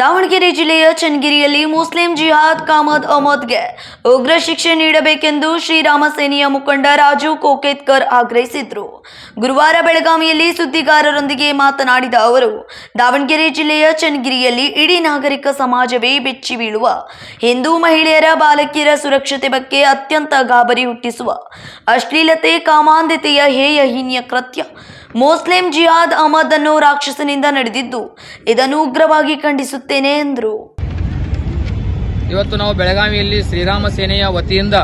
ದಾವಣಗೆರೆ ಜಿಲ್ಲೆಯ ಚನ್ನಗಿರಿಯಲ್ಲಿ ಮುಸ್ಲಿಂ ಜಿಹಾದ್ ಕಾಮದ್ ಅಹಮದ್ಗೆ ಉಗ್ರ ಶಿಕ್ಷೆ ನೀಡಬೇಕೆಂದು ಶ್ರೀರಾಮ ಸೇನೆಯ ಮುಖಂಡ ರಾಜು ಕೋಕೇತ್ಕರ್ ಆಗ್ರಹಿಸಿದ್ರು. ಗುರುವಾರ ಬೆಳಗಾವಿಯಲ್ಲಿ ಸುದ್ದಿಗಾರರೊಂದಿಗೆ ಮಾತನಾಡಿದ ಅವರು, ದಾವಣಗೆರೆ ಜಿಲ್ಲೆಯ ಚನ್ನಗಿರಿಯಲ್ಲಿ ಇಡೀ ನಾಗರಿಕ ಸಮಾಜವೇ ಬೆಚ್ಚಿ ಬೀಳುವ, ಹಿಂದೂ ಮಹಿಳೆಯರ ಬಾಲಕಿಯರ ಸುರಕ್ಷತೆ ಬಗ್ಗೆ ಅತ್ಯಂತ ಗಾಬರಿ ಹುಟ್ಟಿಸುವ, ಅಶ್ಲೀಲತೆ ಕಾಮಾಂಧತೆಯ ಹೇಯ ಹೀನ್ಯ ಕೃತ್ಯ ಮುಸ್ಲಿಂ ಜಿಯಾದ್ ಅಹಮದ್ ಅನ್ನೋ ರಾಕ್ಷಸನಿಂದ ನಡೆದಿದ್ದು, ಇದನ್ನು ಉಗ್ರವಾಗಿ ಖಂಡಿಸುತ್ತೇನೆ ಎಂದರು. ಇವತ್ತು ನಾವು ಬೆಳಗಾವಿಯಲ್ಲಿ ಶ್ರೀರಾಮ ಸೇನೆಯ ವತಿಯಿಂದ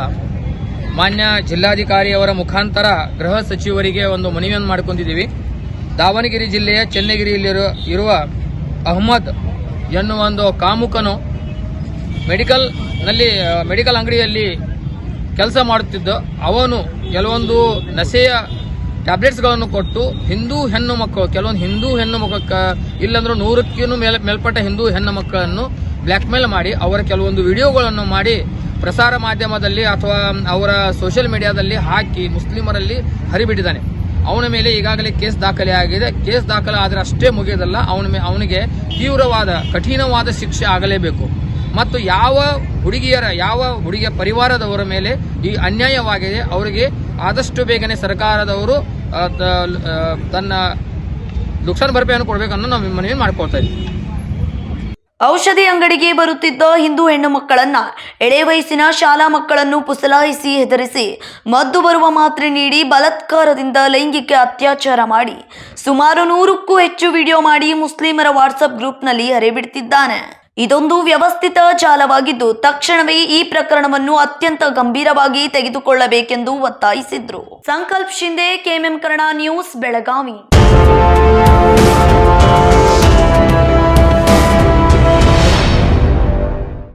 ಮಾನ್ಯ ಜಿಲ್ಲಾಧಿಕಾರಿಯವರ ಮುಖಾಂತರ ಗೃಹ ಸಚಿವರಿಗೆ ಒಂದು ಮನವಿಯನ್ನು ಮಾಡಿಕೊಂಡಿದ್ದೀವಿ. ದಾವಣಗೆರೆ ಜಿಲ್ಲೆಯ ಚೆನ್ನಗಿರಿಯಲ್ಲಿರುವ ಇರುವ ಅಹ್ಮದ್ ಎನ್ನುವ ಒಂದು ಕಾಮುಕನು ಮೆಡಿಕಲ್ನಲ್ಲಿ ಮೆಡಿಕಲ್ ಅಂಗಡಿಯಲ್ಲಿ ಕೆಲಸ ಮಾಡುತ್ತಿದ್ದ. ಅವನು ಕೆಲವೊಂದು ನಶೆಯ ಟ್ಯಾಬ್ಲೆಟ್ಸ್ಗಳನ್ನು ಕೊಟ್ಟು ಹಿಂದೂ ಹೆಣ್ಣು ಮಕ್ಕಳು, ಕೆಲವೊಂದು ಹಿಂದೂ ಹೆಣ್ಣು ಮಕ್ಕಳ ಇಲ್ಲಂದ್ರೆ ನೂರಕ್ಕೂ ಮೇಲ್ ಮೇಲ್ಪಟ್ಟ ಹಿಂದೂ ಹೆಣ್ಣು ಮಕ್ಕಳನ್ನು ಬ್ಲ್ಯಾಕ್ ಮೇಲ್ ಮಾಡಿ, ಅವರ ಕೆಲವೊಂದು ವಿಡಿಯೋಗಳನ್ನು ಮಾಡಿ ಪ್ರಸಾರ ಮಾಧ್ಯಮದಲ್ಲಿ ಅಥವಾ ಅವರ ಸೋಷಿಯಲ್ ಮೀಡಿಯಾದಲ್ಲಿ ಹಾಕಿ ಮುಸ್ಲಿಮರಲ್ಲಿ ಹರಿಬಿಟ್ಟಿದ್ದಾನೆ. ಅವನ ಮೇಲೆ ಈಗಾಗಲೇ ಕೇಸ್ ದಾಖಲೆ ಆಗಿದೆ ಕೇಸ್ ದಾಖಲೆ ಆದರೆ ಅಷ್ಟೇ ಮುಗಿಯೋದಲ್ಲ, ಅವನ ಅವನಿಗೆ ತೀವ್ರವಾದ, ಕಠಿಣವಾದ ಶಿಕ್ಷೆ ಆಗಲೇಬೇಕು. ಮತ್ತು ಯಾವ ಹುಡುಗಿಯರ, ಯಾವ ಹುಡುಗಿಯ ಪರಿವಾರದವರ ಮೇಲೆ ಈ ಅನ್ಯಾಯವಾಗಿದೆ, ಅವರಿಗೆ ಆದಷ್ಟು ಬೇಗನೆ ಸರ್ಕಾರದವರು ತನ್ನ ನುಕ್ಸಾನ್ ಭರಪಾಯಿಯನ್ನು ಕೊಡಬೇಕನ್ನೋ ನಾವು ಮನವಿ ಮಾಡ್ಕೊಳ್ತಾ ಇದ್ದೀವಿ ಔಷಧಿ ಅಂಗಡಿಗೆ ಬರುತ್ತಿದ್ದ ಹಿಂದೂ ಹೆಣ್ಣು ಮಕ್ಕಳನ್ನ ಎಳೆ ವಯಸ್ಸಿನ ಶಾಲಾ ಮಕ್ಕಳನ್ನು ಪುಸಲಾಯಿಸಿ ಹೆದರಿಸಿ ಮದ್ದು ಬರುವ ಮಾತ್ರೆ ನೀಡಿ ಬಲಾತ್ಕಾರದಿಂದ ಲೈಂಗಿಕ ಅತ್ಯಾಚಾರ ಮಾಡಿ ಸುಮಾರು ನೂರಕ್ಕೂ ಹೆಚ್ಚು ವಿಡಿಯೋ ಮಾಡಿ ಮುಸ್ಲಿಮರ ವಾಟ್ಸಪ್ ಗ್ರೂಪ್ನಲ್ಲಿ ಹರಿಬಿಡ್ತಿದ್ದಾನೆ. ಇದೊಂದು ವ್ಯವಸ್ಥಿತ ಜಾಲವಾಗಿದ್ದು, ತಕ್ಷಣವೇ ಈ ಪ್ರಕರಣವನ್ನು ಅತ್ಯಂತ ಗಂಭೀರವಾಗಿ ತೆಗೆದುಕೊಳ್ಳಬೇಕೆಂದು ಒತ್ತಾಯಿಸಿದ್ರು. Sankalp Shinde KMM Kannada news, Belagavi.